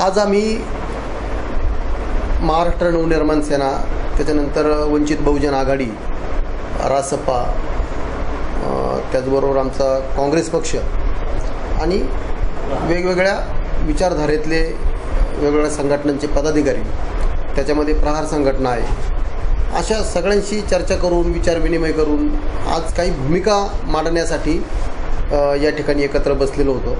आज आम्ही महाराष्ट्र नवनिर्माण सेना त्याच्यानंतर वंचित बहुजन आघाडी रासपा त्याचबरोबर आमचा काँग्रेस पक्ष आणि वेगवेगळ्या विचारधारेतले वेगवेगळ्या संघटनांचे पदाधिकारी त्याच्यामध्ये प्रहार संघटना आहे. अशा सगळ्यांशी चर्चा करून विचारविनिमय करून आज काही भूमिका मांडण्यासाठी या ठिकाणी एकत्र बसलेलो होतो.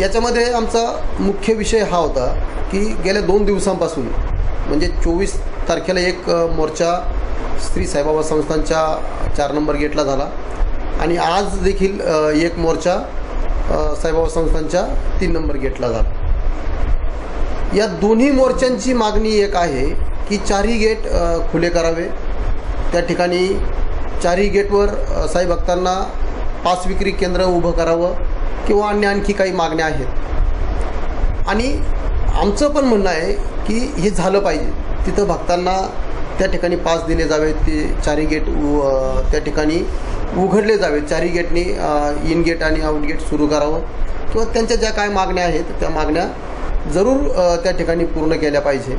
याच्यामध्ये आमचा मुख्य विषय हा होता की गेल्या दोन दिवसांपासून म्हणजे चोवीस तारखेला एक मोर्चा श्री साईबाबा संस्थांच्या चार नंबर गेटला झाला. आणि आज देखील एक मोर्चा साईबाबा संस्थांच्या तीन नंबर गेटला झाला. या दोन्ही मोर्चांची मागणी एक आहे की चारही गेट खुले करावे. त्या ठिकाणी चारही गेटवर साई भक्तांना पास विक्री केंद्र उभं करावं. किंवा अन्य आणखी काही मागण्या आहेत. आणि आमचं पण म्हणणं आहे की हे झालं पाहिजे. तिथं भक्तांना त्या ठिकाणी पास दिले जावेत ते चारी गेट उ- त्या ठिकाणी उघडले जावेत. चारी गेटनी इन गेट आणि आउट गेट सुरू करावं. किंवा त्यांच्या ज्या काय मागण्या आहेत त्या मागण्या जरूर त्या ठिकाणी पूर्ण केल्या पाहिजे.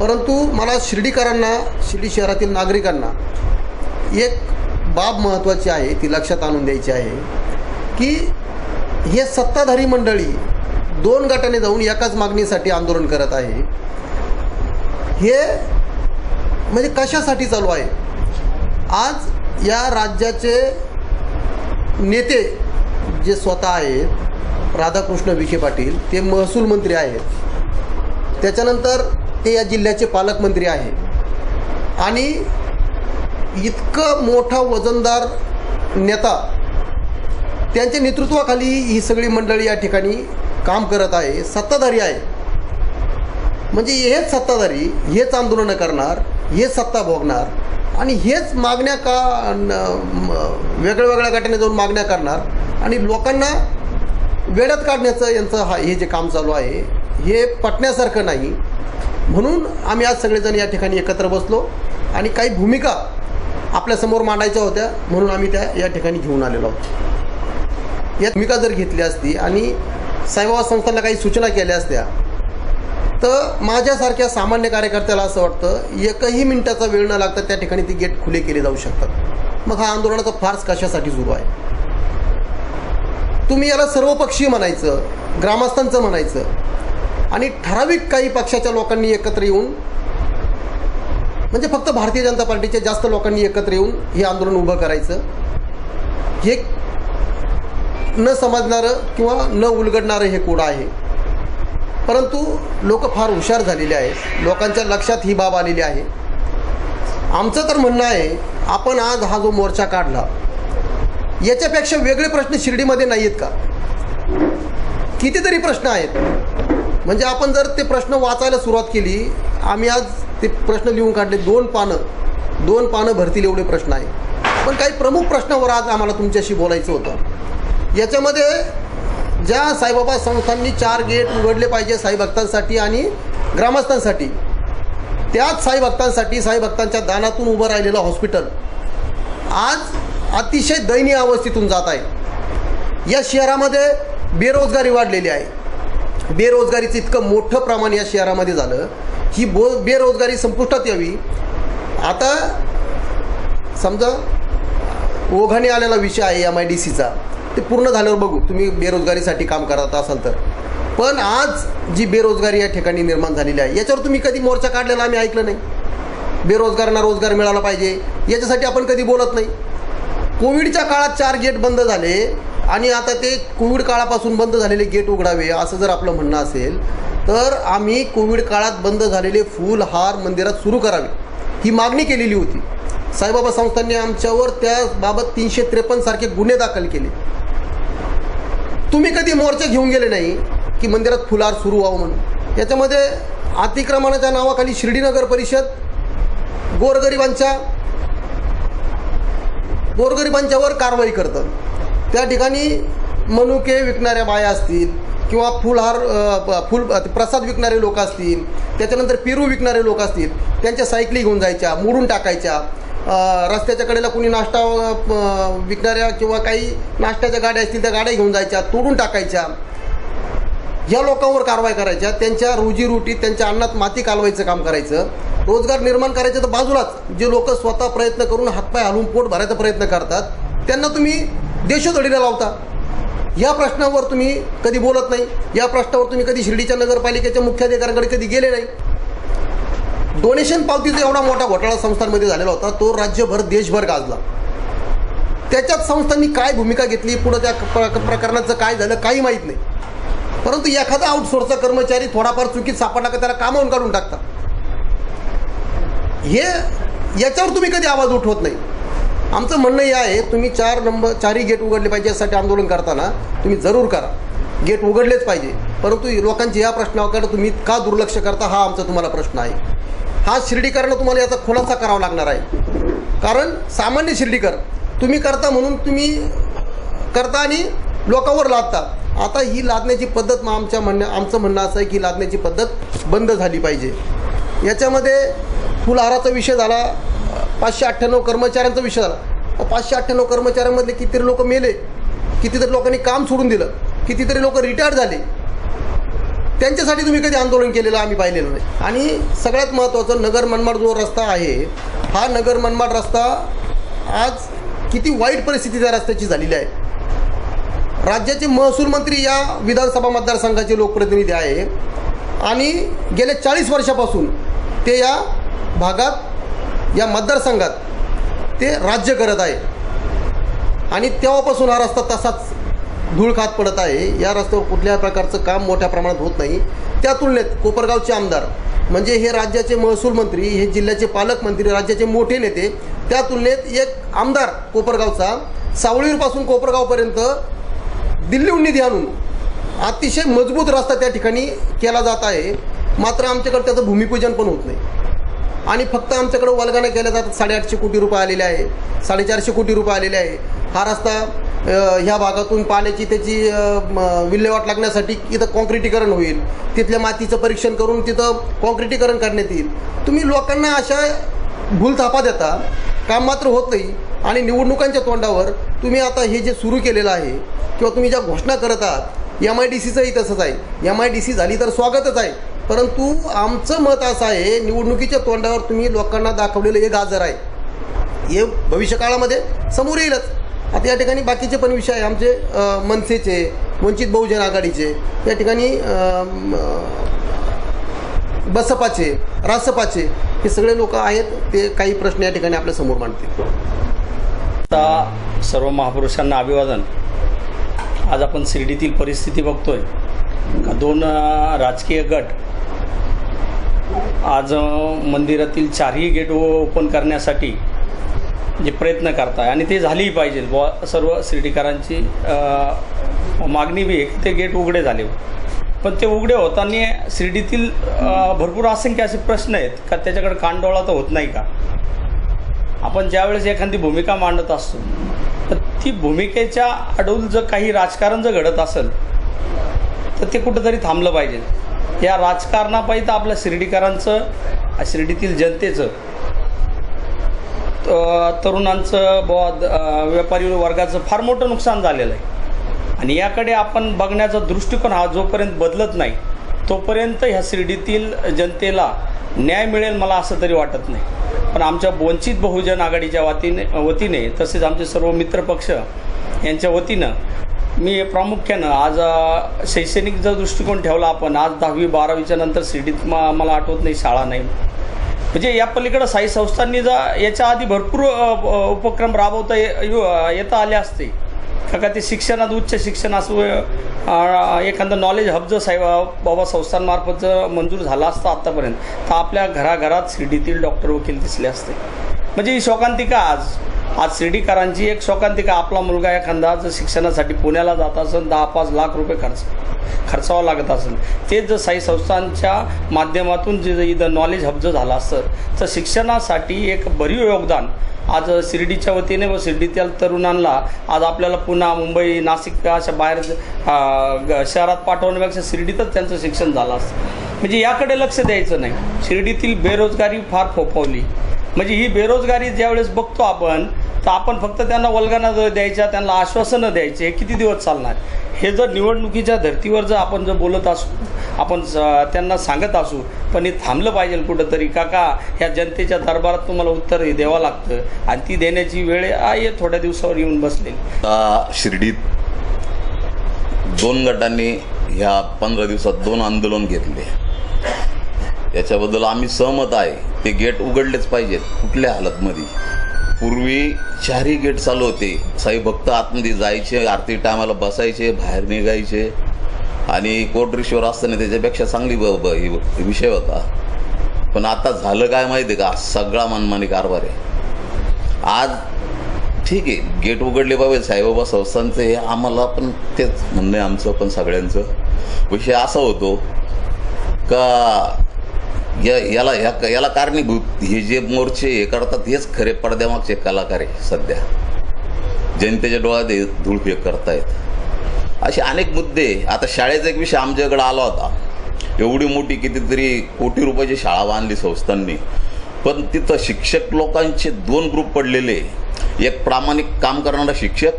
परंतु मला शिर्डीकरांना शिर्डी शहरातील नागरिकांना एक बाब महत्त्वाची आहे ती लक्षात आणून द्यायची आहे. की हे सत्ताधारी मंडळी दोन गटाने जाऊन एकाच मागणीसाठी आंदोलन करत आहे. हे म्हणजे कशासाठी चालू आहे? आज या राज्याचे नेते जे स्वतः आहेत राधाकृष्ण विखे पाटील ते महसूल मंत्री आहेत. त्याच्यानंतर ते या जिल्ह्याचे पालकमंत्री आहे आणि इतकं मोठा वजनदार नेता त्यांच्या नेतृत्वाखाली ही सगळी मंडळी या ठिकाणी काम करत आहे सत्ताधारी आहे. म्हणजे हेच सत्ताधारी हेच आंदोलनं करणार हेच सत्ता भोगणार आणि हेच मागण्या का वेगळ्या वेगळ्या गटाने जाऊन मागण्या करणार आणि लोकांना वेळात काढण्याचं यांचं हा हे जे काम चालू आहे हे पटण्यासारखं नाही. म्हणून आम्ही आज सगळेजण या ठिकाणी एकत्र बसलो आणि काही भूमिका आपल्यासमोर मांडायच्या होत्या म्हणून आम्ही त्या या ठिकाणी घेऊन आलेलो आहोत. या भूमिका जर घेतली असती आणि साईबाबा संस्थांना काही सूचना केल्या असत्या तर माझ्यासारख्या सामान्य कार्यकर्त्याला असं वाटतं एकही मिनिटाचा वेळ न लागता त्या ठिकाणी ती गेट खुले केले जाऊ शकतात. मग हा आंदोलनाचा फार्स कशासाठी सुरू आहे? तुम्ही याला सर्वपक्षीय म्हणायचं ग्रामस्थांचं म्हणायचं आणि ठराविक काही पक्षाच्या लोकांनी एकत्र येऊन म्हणजे फक्त भारतीय जनता पार्टीच्या जास्त लोकांनी एकत्र येऊन हे आंदोलन उभं करायचं हे न समजणारं किंवा न उलगडणारं हे कोड आहे. परंतु लोक फार हुशार झालेले आहेत. लोकांच्या लक्षात ही बाब आलेली आहे. आमचं तर म्हणणं आहे आपण आज हा जो मोर्चा काढला याच्यापेक्षा वेगळे प्रश्न शिर्डीमध्ये नाही आहेत का? कितीतरी प्रश्न आहेत. म्हणजे आपण जर ते प्रश्न वाचायला सुरुवात केली आम्ही आज ते प्रश्न लिहून काढले. दोन पानं दोन पानं भरतील एवढे प्रश्न आहे पण काही प्रमुख प्रश्नावर आज आम्हाला तुमच्याशी बोलायचं होतं. याच्यामध्ये ज्या साईबाबा संस्थांनी चार गेट उघडले पाहिजे साईभक्तांसाठी आणि ग्रामस्थांसाठी त्याच साईभक्तांसाठी साईभक्तांच्या दानातून उभं राहिलेलं हॉस्पिटल आज अतिशय दयनीय अवस्थेतून जात आहे. या शहरामध्ये बेरोजगारी वाढलेली आहे. बेरोजगारीचं इतकं मोठं प्रमाण या शहरामध्ये झालं. ही बो बेरोजगारी संपुष्टात यावी. आता समजा ओघाने आलेला विषय आहे एम आय डी सीचा ते पूर्ण झाल्यावर बघू. तुम्ही बेरोजगारीसाठी काम करत असाल तर. पण आज जी बेरोजगारी या ठिकाणी निर्माण झालेली आहे याच्यावर तुम्ही कधी मोर्चा काढलेला आम्ही ऐकलं नाही. बेरोजगारांना रोजगार मिळाला पाहिजे याच्यासाठी आपण कधी बोलत नाही. कोविडच्या काळात चार गेट बंद झाले आणि आता ते कोविड काळापासून बंद झालेले गेट उघडावे असं जर आपलं म्हणणं असेल तर आम्ही कोविड काळात बंद झालेले फूल हार मंदिरात सुरू करावे. ही मागणी केलेली होती. साईबाबा संस्थांनी आमच्यावर त्याबाबत तीनशे त्रेपन्न सारखे गुन्हे दाखल केले. तुम्ही कधी मोर्चे घेऊन गेले नाही की मंदिरात फुलार सुरू व्हावं म्हणून? याच्यामध्ये अतिक्रमणाच्या नावाखाली शिर्डी नगर परिषद गोरगरिबांच्या गोरगरिबांच्यावर कारवाई करतं त्या ठिकाणी मनुके विकणाऱ्या बाया असतील किंवा फुलहार फुल प्रसाद विकणारे लोक असतील त्याच्यानंतर पेरू विकणारे लोक असतील त्यांच्या सायकली घेऊन जायच्या मोडून टाकायच्या रस्त्याच्या कडेला कुणी नाश्ता विकणाऱ्या किंवा काही नाश्त्याच्या गाड्या असतील त्या गाड्या घेऊन जायच्या तोडून टाकायच्या. या लोकांवर कारवाई करायच्या त्यांच्या रोजीरोटी त्यांच्या अन्नात माती कालवायचं काम करायचं. रोजगार निर्माण करायचं तर बाजूलाच जे लोक स्वतः प्रयत्न करून हातपाय हलवून पोट भरायचा प्रयत्न करतात त्यांना तुम्ही देशोधडीला लावता. या प्रश्नावर तुम्ही कधी बोलत नाही या प्रश्नावर तुम्ही कधी शिर्डीच्या नगरपालिकेच्या मुख्याधिकाऱ्यांकडे कधी गेले नाही. डोनेशन पावतीचा एवढा मोठा घोटाळा संस्थांमध्ये झालेला होता तो राज्यभर देशभर गाजला. त्याच्यात संस्थांनी काय भूमिका घेतली पुढं त्या प्र- प्रकरणाचं काय झालं काही माहीत नाही. परंतु एखादा आउटसोर्सचा कर्मचारी थोडाफार चुकीत सापडला का त्याला कामावून काढून टाकता हे याच्यावर तुम्ही कधी आवाज उठवत नाही. आमचं म्हणणं हे आहे तुम्ही चार नंबर चारही गेट उघडले पाहिजे यासाठी आंदोलन करताना तुम्ही जरूर करा. गेट उघडलेच पाहिजे परंतु लोकांच्या या प्रश्नाकडे तुम्ही का दुर्लक्ष करता हा आमचा तुम्हाला प्रश्न आहे. हा शिर्डीकरांना तुम्हाला याचा खुलासा करावा लागणार आहे. कारण सामान्य शिर्डीकर तुम्ही करता म्हणून तुम्ही करता आणि लोकांवर लादता. आता ही लादण्याची पद्धत मग आमच्या म्हणणं आमचं म्हणणं असं आहे की लादण्याची पद्धत बंद झाली पाहिजे. याच्यामध्ये फुलहाराचा विषय झाला पाचशे अठ्ठ्याण्णव कर्मचाऱ्यांचा विषय झाला. पाचशे अठ्ठ्याण्णव कर्मचाऱ्यांमधले कितीतरी लोक मेले कितीतरी लोकांनी काम सोडून दिलं कितीतरी लोक रिटायर झाले. त्यांच्यासाठी तुम्ही कधी आंदोलन केलेलं आम्ही पाहिलेलं नाही. आणि सगळ्यात महत्त्वाचं नगर मनमाड जो रस्ता आहे हा नगर मनमाड रस्ता आज किती वाईट परिस्थिती त्या रस्त्याची झालेली आहे. राज्याचे महसूल मंत्री या विधानसभा मतदारसंघाचे लोकप्रतिनिधी आहे. आणि गेल्या चाळीस वर्षापासून ते या भागात या मतदारसंघात ते राज्य करत आहे. आणि तेव्हापासून हा रस्ता तसाच धूळ खात पडत आहे. या रस्त्यावर कुठल्या प्रकारचं काम मोठ्या प्रमाणात होत नाही. त्या तुलनेत कोपरगावचे आमदार म्हणजे हे राज्याचे महसूल मंत्री हे जिल्ह्याचे पालकमंत्री राज्याचे मोठे नेते त्या तुलनेत एक आमदार कोपरगावचा सावळीरपासून कोपरगावपर्यंत दिल्लीहून निधी आणून अतिशय मजबूत रस्ता त्या ठिकाणी केला जात आहे. मात्र आमच्याकडे त्याचं भूमिपूजन पण होत नाही. आणि फक्त आमच्याकडे वल्गाने केल्या जातात. साडेआठशे कोटी रुपये आलेले आहे. साडेचारशे कोटी रुपये आलेले आहे. हा रस्ता ह्या भागातून पाण्याची त्याची विल्हेवाट लागण्यासाठी इथं कॉन्क्रिटीकरण होईल. तिथल्या मातीचं परीक्षण करून तिथं कॉन्क्रिटीकरण करण्यात येईल. तुम्ही लोकांना अशा भूलथापा देता काम मात्र होत नाही आणि निवडणुकांच्या तोंडावर तुम्ही आता हे जे सुरू केलेलं आहे किंवा तुम्ही ज्या घोषणा करत आहात एम आय डी सीचंही तसंच आहे. एम आय डी सी झाली तर स्वागतच आहे. परंतु आमचं मत असं आहे निवडणुकीच्या तोंडावर तुम्ही लोकांना दाखवलेलं हे गाजर आहे. हे भविष्यकाळामध्ये समोर येईलच. आता या ठिकाणी बाकीचे पण विषय आहे. आमचे मनसेचे वंचित बहुजन आघाडीचे या ठिकाणी बसपाचे रासपाचे हे सगळे लोक आहेत. ते काही प्रश्न या ठिकाणी आपल्यासमोर मांडतील. आता सर्व महापुरुषांना अभिवादन. आज आपण शिर्डीतील परिस्थिती बघतोय. का दोन राजकीय गट आज मंदिरातील चारही गेट ओपन करण्यासाठी जे प्रयत्न करताय. आणि ते झालीही पाहिजे बुवा. सर्व शिर्डीकरांची मागणी बी आहे ते गेट उघडे झाले. पण ते उघडे होताना शिर्डीतील भरपूर असंख्य असे प्रश्न आहेत. का त्याच्याकडे कानडोळा तर होत नाही का? आपण ज्यावेळेस एखादी भूमिका मांडत असतो तर ती भूमिकेच्या अडूल जर काही राजकारण जर घडत असेल तर ते कुठंतरी थांबलं पाहिजे. या राजकारणापायी तर आपल्या शिर्डीकरांचं शिर्डीतील जनतेचं तरुणांचं ब व्यापारी वर्गाचं फार मोठं नुकसान झालेलं आहे. आणि याकडे आपण बघण्याचा दृष्टिकोन हा जोपर्यंत बदलत नाही तोपर्यंत ह्या शिर्डीतील जनतेला न्याय मिळेल मला असं तरी वाटत नाही. पण आमच्या वंचित बहुजन आघाडीच्या वतीने वतीने तसेच आमचे सर्व मित्रपक्ष यांच्या वतीनं मी प्रामुख्यानं आज शैक्षणिकचा शैक्षणिक जर दृष्टिकोन ठेवला आपण आज दहावी बारावीच्या नंतर शिर्डीत मला आठवत नाही शाळा नाही. म्हणजे या पलीकडे साई संस्थांनी जा याच्या आधी भरपूर उपक्रम राबवता येऊ- येता आले असते. का ते शिक्षणात उच्च शिक्षण असू एखादं नॉलेज हब जर साई बाबा संस्थांमार्फत जर मंजूर झाला असतं आत्तापर्यंत तर आपल्या घराघरात शिर्डीतील डॉक्टर वकील दिसले असते. म्हणजे ही शोकांतिका आज. आज शिर्डीकरांची एक शोकांतिका. आपला मुलगा एखादा जर शिक्षणासाठी पुण्याला जात असेल दहा पाच लाख रुपये खर्च खर्चावं लागत असेल तेच जर साई संस्थांच्या माध्यमातून जे इथं नॉलेज हब्ज झालं असतं तर शिक्षणासाठी एक भरीव योगदान आज शिर्डीच्या वतीने व शिर्डीतील तरुणांना आज आपल्याला पुन्हा मुंबई नाशिक अशा बाहेर ग- शहरात पाठवण्यापेक्षा शिर्डीतच त्यांचं शिक्षण झालं असतं. म्हणजे याकडे लक्ष द्यायचं नाही. शिर्डीतील बेरोजगारी फार फोफावली. म्हणजे ही बेरोजगारी ज्यावेळेस बघतो आपण तर आपण फक्त त्यांना वल्गना द्यायच्या त्यांना आश्वासनं द्यायचे हे किती दिवस चालणार? हे जर निवडणुकीच्या धर्तीवर जर आपण जर बोलत असू आपण त्यांना सांगत असू पण हे थांबलं पाहिजे कुठंतरी काका ह्या जनतेच्या दरबारात तुम्हाला उत्तर हे द्यावं लागतं. आणि ती देण्याची वेळ आहे थोड्या दिवसावर येऊन बसलेली. शिर्डीत दोन गटांनी ह्या पंधरा दिवसात दोन आंदोलन घेतले. याच्याबद्दल आम्ही सहमत आहे. ते गेट उघडलेच पाहिजेत कुठल्या हालतमध्ये. पूर्वी चारही गेट चालू होते. साई भक्त आतमध्ये जायचे आरती टायमाला बसायचे बाहेर निघायचे. आणि कोटरेश्वर असताना त्याच्यापेक्षा चांगली ब ब- विषय होता. पण आता झालं काय माहिती आहे का? सगळा मनमानी कारभार आहे. आज ठीक आहे गेट उघडले पाहिजे. साईबाबा संस्थांचं हे आम्हाला पण तेच म्हणणं आहे आमचं पण सगळ्यांचं. विषय असा होतो का या याला ह्या याला कारणीभूत हे जे मोर्चे हे करतात हेच खरे पडद्यामागचे कलाकार आहे सध्या. जनतेच्या डोळ्यात हे धूळफेक करतायत. असे अनेक मुद्दे आता शाळेचा एक विषय आमच्याकडे आला होता. एवढी मोठी कितीतरी कोटी रुपयाची शाळा बांधली संस्थांनी. पण तिथं शिक्षक लोकांचे दोन ग्रुप पडलेले. एक प्रामाणिक काम करणारा शिक्षक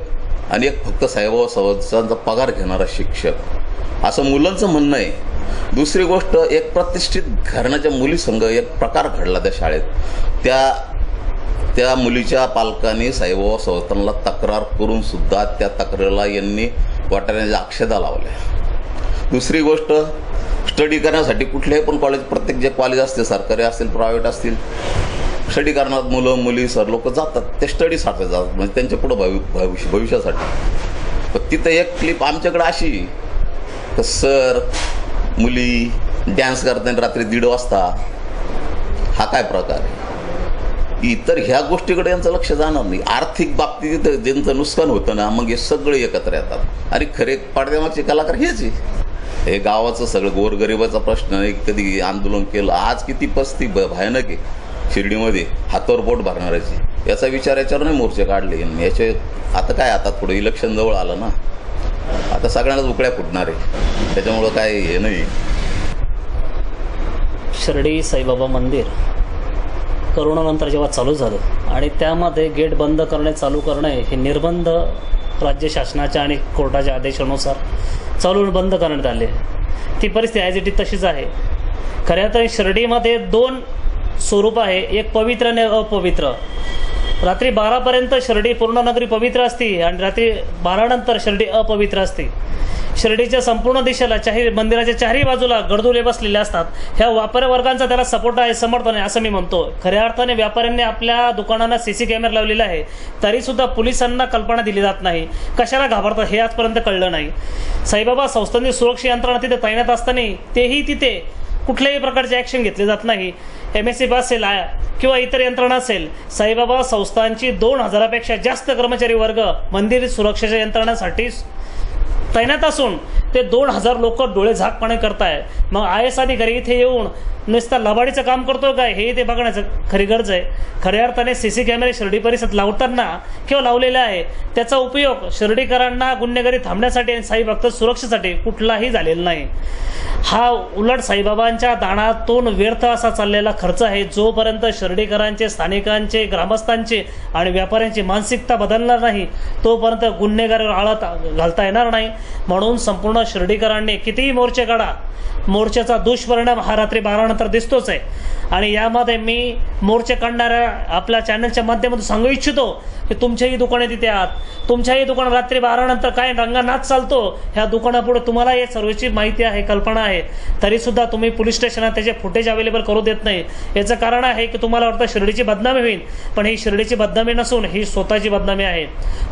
आणि एक फक्त साहेबाबा सहजांचा पगार घेणारा शिक्षक. असं मुलांचं म्हणणं आहे. दुसरी गोष्ट एक प्रतिष्ठित घराण्याच्या मुलीसंघ एक प्रकार घडला त्या शाळेत. त्या त्या मुलीच्या पालकांनी साईबाबा संस्थानला तक्रार करून सुद्धा त्या तक्रारीला यांनी वाटाण्याच्या आक्षेदा लावल्या. दुसरी गोष्ट स्टडी करण्यासाठी कुठल्याही पण कॉलेज प्रत्येक जे कॉलेज असते सरकारी असतील प्रायव्हेट असतील स्टडी करणार मुलं मुली सर लोक जातात. ते स्टडीसाठी जातात म्हणजे त्यांच्या पुढं भवि भविष्य भविष्यासाठी. पण तिथं एक क्लिप आमच्याकडे अशी तर सर मुली डॅन्स करताना रात्री दीड वाजता हा काय प्रकार आहे? इतर ह्या गोष्टीकडे यांचं लक्ष जाणार नाही. आर्थिक बाबतीत ज्यांचं नुकसान होतं ना मग हे सगळे एकत्र येतात. अरे खरे पाडद्यामागचे कलाकार हेच आहे. हे गावाचं सगळं गोरगरिबाचा प्रश्न एक कधी आंदोलन केलं आज किती पस्ती भयानक आहे. शिर्डीमध्ये हातावर बोट भरणाऱ्याची. याचा विचार याच्यावर नाही मोर्चे काढले यांनी. याचे आता काय आता थोडं इलेक्शन जवळ आलं ना. आता सगळ्यांनाच उकळ्या फुटणार आहे. त्याच्यामुळं काय हे नाही. शिर्डी साईबाबा मंदिर करोनानंतर जेव्हा चालू झालं आणि त्यामध्ये गेट बंद करणे चालू करणे हे निर्बंध राज्य शासनाच्या आणि कोर्टाच्या आदेशानुसार चालू बंद करण्यात आले. ती परिस्थिती ॲज इट इज तशीच आहे. खऱ्या तर शिर्डीमध्ये दोन स्वरूप आहे. एक पवित्र आणि अपवित्र. रात्री बारापर्यंत शिर्डी पूर्ण नगरी पवित्र असते आणि रात्री बारानंतर शिर्डी अपवित्र असते. शिर्डीच्या संपूर्ण दिशेला चाही मंदिराच्या चारही बाजूला गडदुले बसलेले असतात. ह्या व्यापारी वर्गांचा त्याला सपोर्ट आहे समर्थन आहे असं मी म्हणतो. खऱ्या अर्थाने व्यापाऱ्यांनी आपल्या दुकानांना सी सी कॅमेरा लावलेला आहे. तरीसुद्धा पोलिसांना कल्पना दिली जात नाही. कशाला घाबरतात हे आजपर्यंत कळलं नाही. साईबाबा संस्थांनी सुरक्षा यंत्रणा तिथे तैनात असताना तेही तिथे कुठल्याही प्रकारचे ॲक्शन घेतले जात नाही. एम एस सी असेल किंवा इतर यंत्रणा असेल साईबाबा संस्थांची दोन हजारापेक्षा जास्त कर्मचारी वर्ग मंदिर सुरक्षेच्या यंत्रणासाठी तैनात असून ते दोन हजार लोक डोळे झाकपणे करताय मग आय एस अधिकारी इथे येऊन नुसतं लबाडीचं काम करतो काय? हे ते बघण्याचं खरी गरज आहे. खऱ्या अर्थाने सी सी कॅमेरे शिर्डी परिसरात लावताना किंवा लावलेला आहे त्याचा उपयोग शिर्डीकरांना गुन्हेगारी थांबण्यासाठी आणि साईभक्त सुरक्षेसाठी कुठलाही झालेला नाही. हा उलट साईबाबांच्या दानातून व्यर्थ असा चाललेला खर्च आहे. जोपर्यंत शिर्डीकरांचे स्थानिकांचे ग्रामस्थांचे आणि व्यापाऱ्यांची मानसिकता बदलणार नाही तोपर्यंत गुन्हेगारीवर आळत घालता येणार नाही. म्हणून संपूर्ण शिर्डीकरांनी कितीही मोर्चे काढा मोर्चाचा दुष्परिणाम हा रात्री बारानंतर दिसतोच आहे. आणि यामध्ये मी मोर्चे काढणाऱ्या आपल्या चॅनलच्या माध्यमातून सांगू इच्छितो की तुमच्याही दुकाने तिथे आहात तुमच्याही दुकानात रात्री बारानंतर काय रंगानाच चालतो ह्या दुकानापुढे तुम्हाला या सर्वची माहिती आहे कल्पना आहे. तरीसुद्धा तुम्ही पोलीस स्टेशनात त्याचे फुटेज अवेलेबल करू देत नाही. याचं कारण आहे की तुम्हाला वाटतं शिर्डीची बदनामी होईल पण ही शिर्डीची बदनामी नसून ही स्वतःची बदनामी आहे.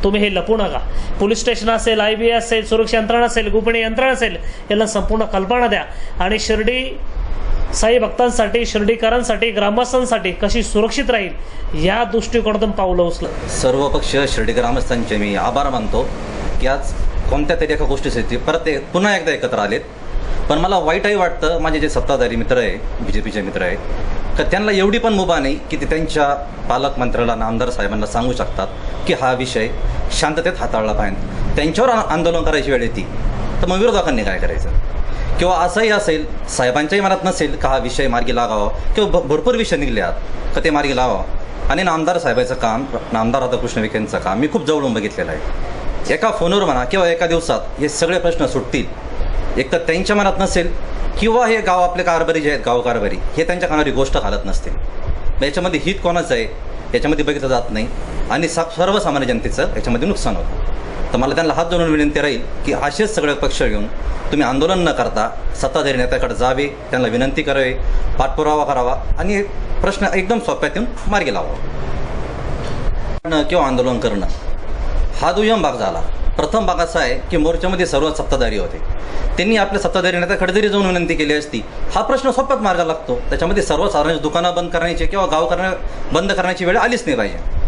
तुम्ही हे लपू नका. पोलीस स्टेशन असेल आय बी असेल सुरक्षा यंत्रणा असेल गोपनीय यंत्रणा असेल याला संपूर्ण कल्पना द्या. आणि शिर्डी साई भक्तांसाठी शिर्डीकरांसाठी ग्रामस्थांसाठी कशी सुरक्षित राहील या दृष्टिकोनातून पावलं उचलं सर्व पक्ष शिर्डी ग्रामस्थांचे मी आभार मानतो की आज कोणत्या तरी एका गोष्टीसाठी परत ते पुन्हा एकदा एकत्र आलेत. पण मला वाईटही वाटतं माझे जे सत्ताधारी मित्र आहे बी जे पीचे मित्र आहेत तर त्यांना एवढी पण मुभा नाही की ते त्यांच्या पालकमंत्र्याला आमदार साहेबांना सांगू शकतात की हा विषय शांततेत हाताळला पाहिजे. त्यांच्यावर आंदोलन करायची वेळ येते. तर मग विरोधकांनी काय करायचं? किंवा असंही असेल साहेबांच्याही मनात नसेल का हा विषय मार्गी लागावा किंवा भ- भरपूर विषय निघले आहेत का ते मार्गी लावा. आणि नामदार साहेबाचं काम नामदार राधाकृष्ण विखेंचं काम मी खूप जवळून बघितलेलं आहे. एका फोनवर म्हणा किंवा एका दिवसात हे सगळे प्रश्न सुटतील. एक तर त्यांच्या मनात नसेल किंवा हे गाव आपले कारभारी जे आहेत गाव कारभारी हे त्यांच्या कानावर गोष्ट घालत नसतील. मग याच्यामध्ये हित कोणाचं आहे? याच्यामध्ये बघितलं जात नाही. आणि सा सर्वसामान्य जनतेचं याच्यामध्ये नुकसान होतं. तर मला त्यांना हात जोडून विनंती राहील की असेच सगळे पक्ष घेऊन तुम्ही आंदोलन न करता सत्ताधारी नेत्याकडे जावे त्यांना विनंती करावी पाठपुरावा करावा आणि प्रश्न एकदम सोप्यात येऊन मार्गी लावावा किंवा आंदोलन करणं. हा दुय्यम भाग झाला. प्रथम भाग असा आहे की मोर्चामध्ये सर्व सत्ताधारी होते. त्यांनी आपल्या सत्ताधारी नेत्याकडे जरी जाऊन विनंती केली असती हा प्रश्न सोप्यात मार्गाला लागतो. त्याच्यामध्ये सर्वसाधारण दुकानं बंद करण्याची किंवा गाव करण्या बंद करण्याची वेळ आलीच नाही पाहिजे.